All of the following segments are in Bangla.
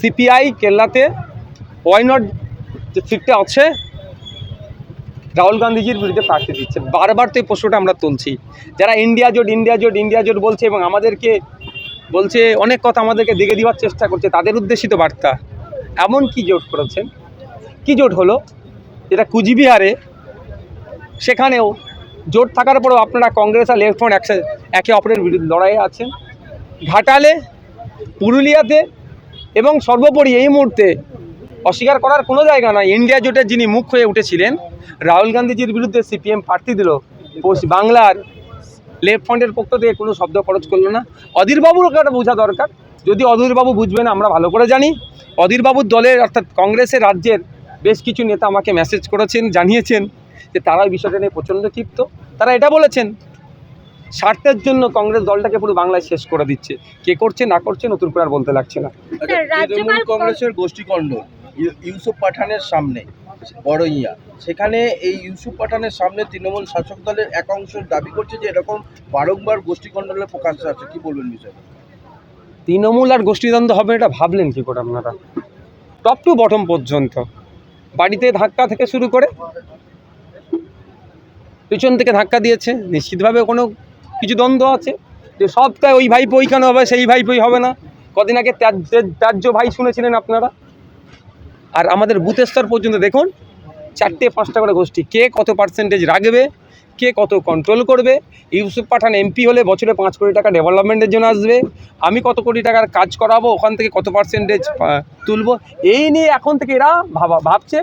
সিপিআই কেল্লাতে ওয়াই নট যে সিটটা আছে? রাহুল গান্ধীজির বিরুদ্ধে প্রার্থী দিচ্ছে। বারবার তো এই প্রশ্নটা আমরা তুলছি। যারা ইন্ডিয়া জোট ইন্ডিয়া জোট ইন্ডিয়া জোট বলছে এবং আমাদেরকে বলছে, অনেক কথা আমাদেরকে দেখে দেওয়ার চেষ্টা করছে, তাদের উদ্দেশিত বার্তা। এমন কি জোট করেছেন? কি জোট হলো? যেটা কুচবিহারে, সেখানেও জোট থাকার পরেও আপনারা কংগ্রেস আর লেফট ফ্রন্ট একসাথে একে অপরের বিরুদ্ধে লড়াইয়ে আছেন। ঘাটালে, পুরুলিয়াতে এবং সর্বোপরি এই মুহূর্তে অস্বীকার করার কোনো জায়গা নয় ইন্ডিয়া জোটের যিনি মুখ হয়ে উঠেছিলেন, রাহুল গান্ধীজির বিরুদ্ধে সিপিএম প্রার্থী দিল। বাংলার লেফট ফ্রন্টের পক্ষ থেকে কোনো শব্দ খরচ করল না। অধীরবাবুর একটা বোঝা দরকার। যদি অধীরবাবু বুঝবেন, আমরা ভালো করে জানি। অধীরবাবুর দলের, অর্থাৎ কংগ্রেসের রাজ্যের বেশ কিছু নেতা আমাকে মেসেজ করেছেন, জানিয়েছেন যে তারা এই বিষয়টা নিয়ে প্রচণ্ড ক্ষিপ্ত। তারা এটা বলেছেন স্বার্থের জন্য কংগ্রেস দলটাকে পুরো বাংলায় শেষ করে দিচ্ছে। কে করছে না করছে নতুন করে আর বলতে লাগছে না। আচ্ছা, তৃণমূল কংগ্রেসের গোষ্ঠীকন্ড ইউ- ইউসুফ পাঠানের সামনে বড় ইয়া। সেখানে এই ইউসুফ পাঠানের সামনে তৃণমূল শাসক দলের এক অংশ দাবি করছে যে এরকম বারংবার গোষ্ঠীকণ্ডলের প্রকাশ আছে। কি বলবেন বিষয়টা? তৃণমূল আর গোষ্ঠীদ্বন্দ্ব হবে এটা ভাবলেন কি করে আপনারা? টপ টু বটম পর্যন্ত। বাড়িতে ধাক্কা থেকে শুরু করে পিছন থেকে ধাক্কা দিয়েছে। নিশ্চিতভাবে কোনো কিছু দ্বন্দ্ব আছে। যে সবটাই ওই ভাইপো ওইখানে হবে, সেই ভাইপোই হবে না। কদিন আগে ত্যায্য ভাই শুনেছিলেন আপনারা? আর আমাদের বুথ স্তর পর্যন্ত দেখুন, চারটে পাঁচটা করে গোষ্ঠী। কে কত পার্সেন্টেজ রাখবে কে কত কন্ট্রোল করবে? ইউসুফ পাঠান এমপি হলে বছরে পাঁচ কোটি টাকা ডেভেলপমেন্টের জন্য আসবে। আমি কত কোটি টাকার কাজ করাবো, ওখান থেকে কত পার্সেন্টেজ তুলবো? এই নিয়ে এখন থেকে এরা ভাবা, ভাবছে।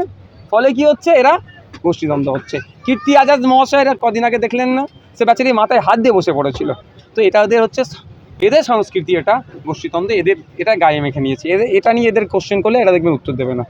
ফলে কি হচ্ছে? এরা গোষ্ঠীদ্বন্দ্ব হচ্ছে। কীর্তি আজাদ মহাশয়ের কদিন আগে দেখলেন না? সে বেচারি মাথায় হাত দিয়ে বসে পড়েছিল। তো এটা ওদের হচ্ছে এদের সংস্কৃতি এটা গোষ্ঠীতন্ত্র এদের এটা গায়ে মেখে নিয়েছে। এদের এটা নিয়ে এদের কোশ্চেন করলে এরা দেখবেন উত্তর দেবে না।